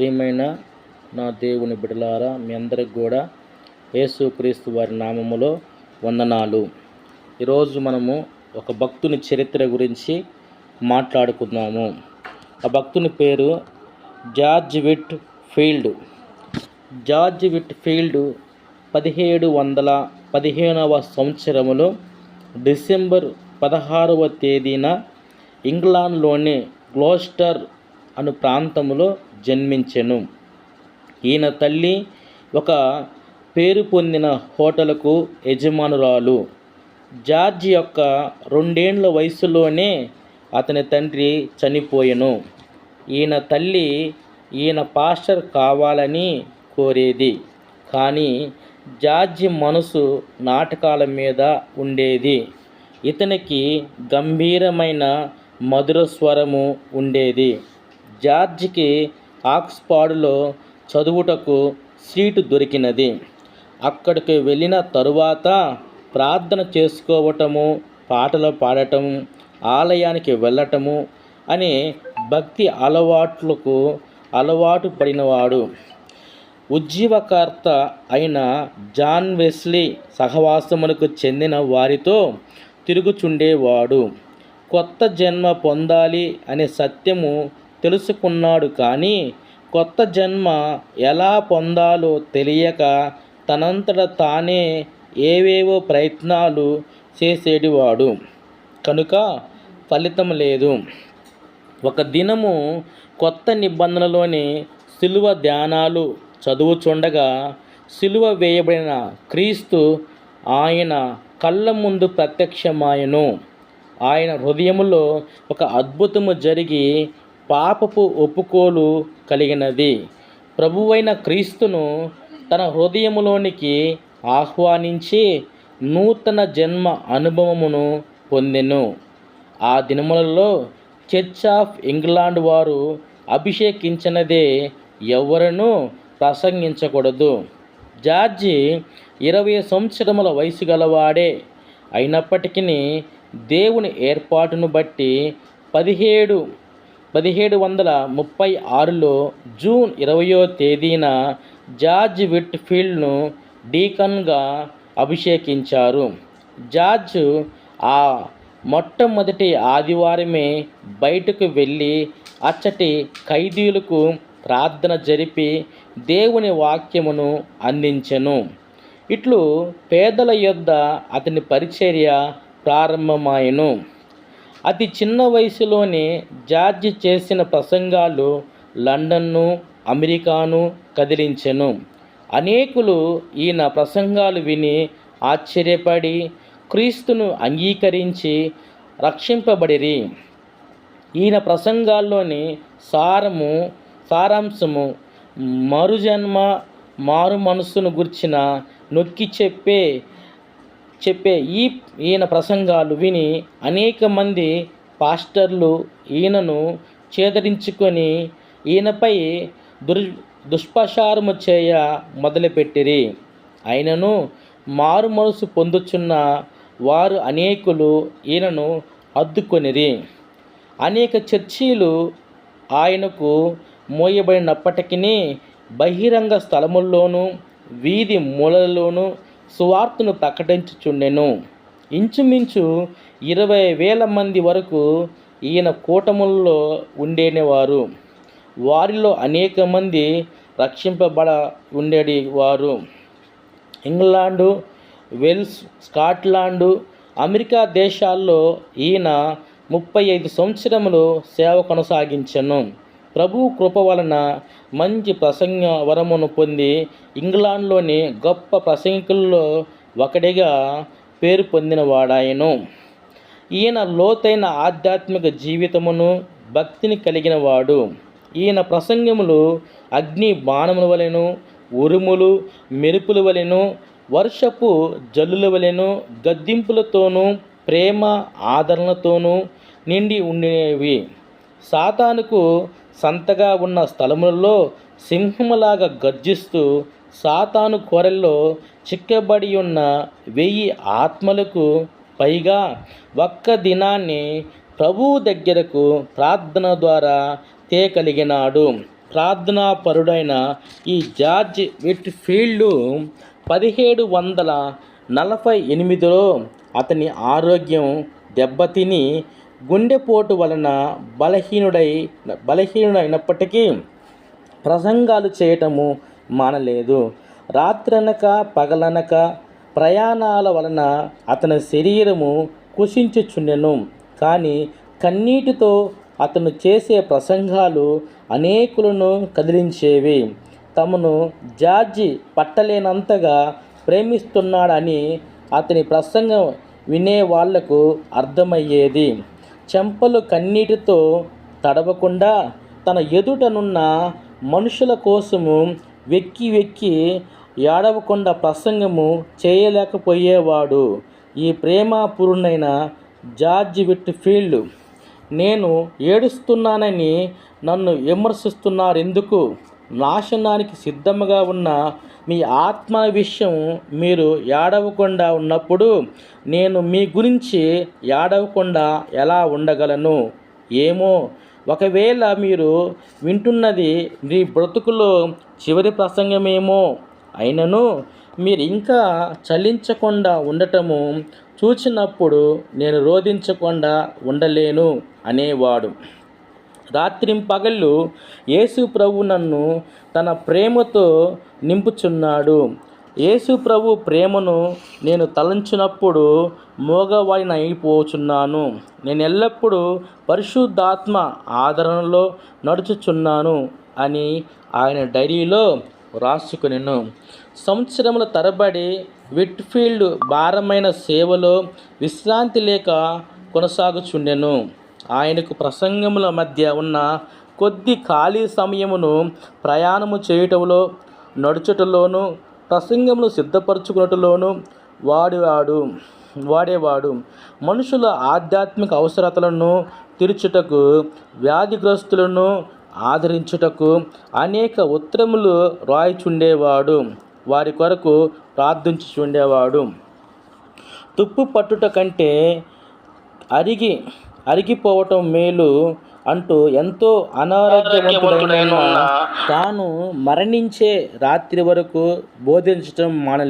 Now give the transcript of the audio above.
ప్రియమైన నా దేవుని బిడలారా మీ అందరికి కూడా యేసుక్రీస్తు వారి నామములో వందనాలు. ఈరోజు మనము ఒక భక్తుని చరిత్ర గురించి మాట్లాడుకుందాము. ఆ భక్తుని పేరు George VIT field. George VIT field పదిహేడు వందల పదిహేనవ సంవత్సరములో డిసెంబర్ పదహారవ తేదీన ఇంగ్లాండ్లోని గ్లోస్టర్ అను ప్రాంతములో జన్మించెను. ఈయన తల్లి ఒక పేరు పొందిన హోటల్కు యజమానురాలు. జార్జ్ యొక్క రెండేండ్ల వయసులోనే అతని తండ్రి చనిపోయెను. ఈయన తల్లి ఈయన పాస్టర్ కావాలని కోరేది కానీ జార్జి మనసు నాటకాల మీద ఉండేది. ఇతనికి గంభీరమైన మధుర స్వరము ఉండేది. జార్జ్కి ఆక్స్ఫర్డ్లో చదువుటకు సీటు దొరికినది. అక్కడికి వెళ్ళిన తరువాత ప్రార్థన చేసుకోవటము పాటలు పాడటం ఆలయానికి వెళ్ళటము అనే భక్తి అలవాట్లకు అలవాటు పడినవాడు. ఉజ్జీవకర్త అయిన జాన్ వెస్లీ సహవాసమునకు చెందిన వారితో తిరుగుచుండేవాడు. కొత్త జన్మ పొందాలి అనే సత్యము తెలుసుకున్నాడు కానీ కొత్త జన్మ ఎలా పొందాలో తెలియక తనంతట తానే ఏవేవో ప్రయత్నాలు చేసేటివాడు కనుక ఫలితం లేదు. ఒక దినము కొత్త నిబంధనలోని సిలువ ధ్యానాలు చదువుచుండగా సిలువ వేయబడిన క్రీస్తు ఆయన కళ్ళ ముందు ప్రత్యక్షమాయను. ఆయన హృదయములో ఒక అద్భుతము జరిగి పాపపు ఒప్పుకోలు కలిగినది. ప్రభువైన క్రీస్తును తన హృదయములోనికి ఆహ్వానించి నూతన జన్మ అనుభవమును పొందెను. ఆ దినములలో చర్చ్ ఆఫ్ ఇంగ్లాండ్ వారు అభిషేకించినదే ఎవరనూ ప్రసంగించకూడదు. జార్జి ఇరవై సంవత్సరముల వయసు గలవాడే అయినప్పటికీ దేవుని ఏర్పాటును బట్టి పదిహేడు పదిహేడు వందల ముప్పై ఆరులో జూన్ ఇరవయో తేదీన జార్జ్ విట్ ఫీల్డ్ను డీకన్గా అభిషేకించారు. జార్జ్ ఆ మొట్టమొదటి ఆదివారమే బయటకు వెళ్ళి అచ్చటి ఖైదీలకు ప్రార్థన జరిపి దేవుని వాక్యమును అందించెను. ఇట్లు పేదల యొద్ద అతని పరిచర్య ప్రారంభమాయెను. అతి చిన్న వయసులోనే జార్జ్ చేసిన ప్రసంగాలు లండన్ను అమెరికాను కదిలించెను. అనేకులు ఈయన ప్రసంగాలు విని ఆశ్చర్యపడి క్రీస్తును అంగీకరించి రక్షింపబడిరి. ఈయన ప్రసంగాల్లోని సారము సారాంశము మరుజన్మ మారు మనస్సును గుర్చిన నొక్కి చెప్పే చెప్పే ఈ ఈయన ప్రసంగాలు విని అనేక మంది పాస్టర్లు ఈయనను చేదరించుకొని ఈయనపై దుర్ దుష్ప్రచారము చేయ మొదలుపెట్టిరి. అయినను మారు మనసు పొందుచున్న వారు అనేకులు ఈయనను అద్దుకొనిరి. అనేక చర్చీలు ఆయనకు మోయబడినప్పటికీ బహిరంగ స్థలముల్లోనూ వీధి మూలల్లోనూ సువార్తను ప్రకటించుచుండెను. ఇంచుమించు ఇరవై వేల మంది వరకు ఈయన కూటముల్లో ఉండేవారు వారిలో అనేక మంది రక్షింపబడ ఉండేది వారు ఇంగ్లాండు వెల్స్ స్కాట్లాండు అమెరికా దేశాల్లో ఈయన ముప్పై ఐదు సంవత్సరములు సేవ కొనసాగించను. ప్రభు కృప వలన మంచి ప్రసంగ వరమును పొంది ఇంగ్లాండ్లోని గొప్ప ప్రసంగికుల్లో ఒకడిగా పేరు పొందినవాడాయను. ఈయన లోతైన ఆధ్యాత్మిక జీవితమును భక్తిని కలిగిన వాడు ఈయన ప్రసంగములు అగ్ని బాణముల వలెను ఉరుములు మెరుపుల వలెను వర్షపు జల్లుల వలెను గద్దింపులతోనూ ప్రేమ ఆదరణతోనూ నిండి ఉండేవి సాతానుకు సంతగా ఉన్న స్థలములలో సింహములాగా గర్జిస్తూ సాతాను కోరల్లో చిక్కబడి ఉన్న వెయ్యి ఆత్మలకు పైగా ఒక్క దినాన్ని ప్రభువు దగ్గరకు ప్రార్థన ద్వారా తేగలిగినాడు. ప్రార్థనాపరుడైన ఈ జార్జ్ విట్ ఫీల్డ్ పదిహేడు వందల నలభై ఎనిమిదిలో అతని ఆరోగ్యం దెబ్బతిని గుండెపోటు వలన బలహీనుడై బలహీనుడైనప్పటికీ ప్రసంగాలు చేయటము మానలేదు. రాత్రనక పగలనక ప్రయాణాల వలన అతని శరీరము కుషించుచుండెను కానీ కన్నీటితో అతను చేసే ప్రసంగాలు అనేకులను కదిలించేవి. తమను జార్జి పట్టలేనంతగా ప్రేమిస్తున్నాడని అతని ప్రసంగం వినే వాళ్ళకు అర్థమయ్యేది. చెంపలు కన్నీటితో తడవకుండా తన ఎదుటనున్న మనుషుల కోసము వెక్కి వెక్కి ఏడవకుండా ప్రసంగము చేయలేకపోయేవాడు. ఈ ప్రేమపూర్ణైన జార్జ్ విట్ ఫీల్డ్ నేను ఏడుస్తున్నానని నన్ను విమర్శిస్తున్నారెందుకు? నాశనానికి సిద్ధముగా ఉన్న మీ ఆత్మ విషయం మీరు ఏడవకుండా ఉన్నప్పుడు నేను మీ గురించి ఏడవకుండా ఎలా ఉండగలను? ఏమో? ఒకవేళ మీరు వింటున్నది మీ బ్రతుకులో చివరి ప్రసంగమేమో? అయినను మీరు ఇంకా చలించకుండా ఉండటము చూచినప్పుడు నేను రోధించకుండా ఉండలేను అనేవాడు. రాత్రింపగళ్ళు యేసు ప్రభు నన్ను తన ప్రేమతో నింపుచున్నాడు. యేసు ప్రభు ప్రేమను నేను తలంచినప్పుడు మోగవాడిని అయిపోచున్నాను. నేను ఎల్లప్పుడూ పరిశుద్ధాత్మ ఆదరణలో నడుచుచున్నాను అని ఆయన డైరీలో రాసుకునేను సంవత్సరముల తరబడి విట్ఫీల్డ్ భారమైన సేవలో విశ్రాంతి లేక కొనసాగుచుండెను. ఆయనకు ప్రసంగముల మధ్య ఉన్న కొద్ది ఖాళీ సమయమును ప్రయాణము చేయటంలో నడుచుటలోను ప్రసంగములు సిద్ధపరచుకున్నట్టులోను వాడేవాడు వాడేవాడు. మనుషుల ఆధ్యాత్మిక అవసరతలను తీర్చుటకు వ్యాధిగ్రస్తులను ఆదరించుటకు అనేక ఉత్తరములు రాయిచుండేవాడు. వారి కొరకు ప్రార్థించుచుండేవాడు. తుప్పు పట్టుట కంటే అరిగి అరిగిపోవటం మేలు అంటూ ఎంతో అనారోగ్యవంతుడైన తాను మరణించే రాత్రి వరకు బోధించటం మానలేదు.